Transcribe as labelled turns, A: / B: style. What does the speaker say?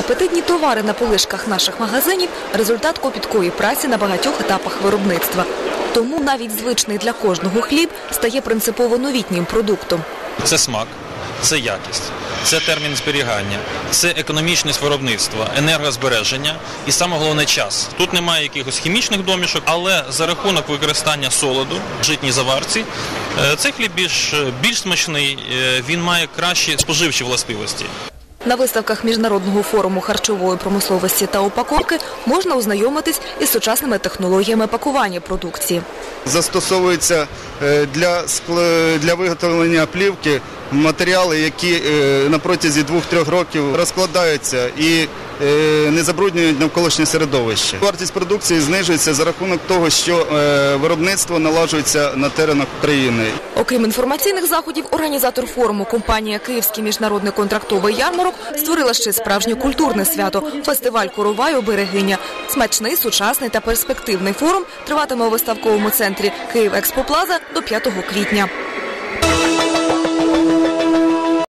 A: Апетитні товари на полишках наших магазинів результат копіткої праці на багатьох етапах виробництва. Тому навіть звичний для кожного хліб стає принципово новітнім продуктом.
B: Це смак, це якість, це термін зберігання, це економічність виробництва, енергозбереження і саме головне час. Тут немає якихось хімічних домішок, але за рахунок використання солоду житній заварці е, цей хліб більш, більш смачний, е, він має кращі споживчі властивості.
A: На виставках міжнародного форуму харчової промисловості та упаковки можна ознайомитись із сучасними технологіями пакування продукції.
C: застосовуються е, для, для виготовлення плівки матеріали, які е, на протязі 2-3 років розкладаються і не забруднюють навколишнє середовище. Вартість продукції знижується за рахунок того, що е, виробництво налагоджується на теренах країни.
A: Окрім інформаційних заходів, організатор форуму компанія Київський міжнародний контрактовий ярмарок створила ще справжнє культурне свято фестиваль Короваю Берегиня. Смачний, сучасний та перспективний форум триватиме у виставковому центрі Київ Експоплаза до 5 квітня.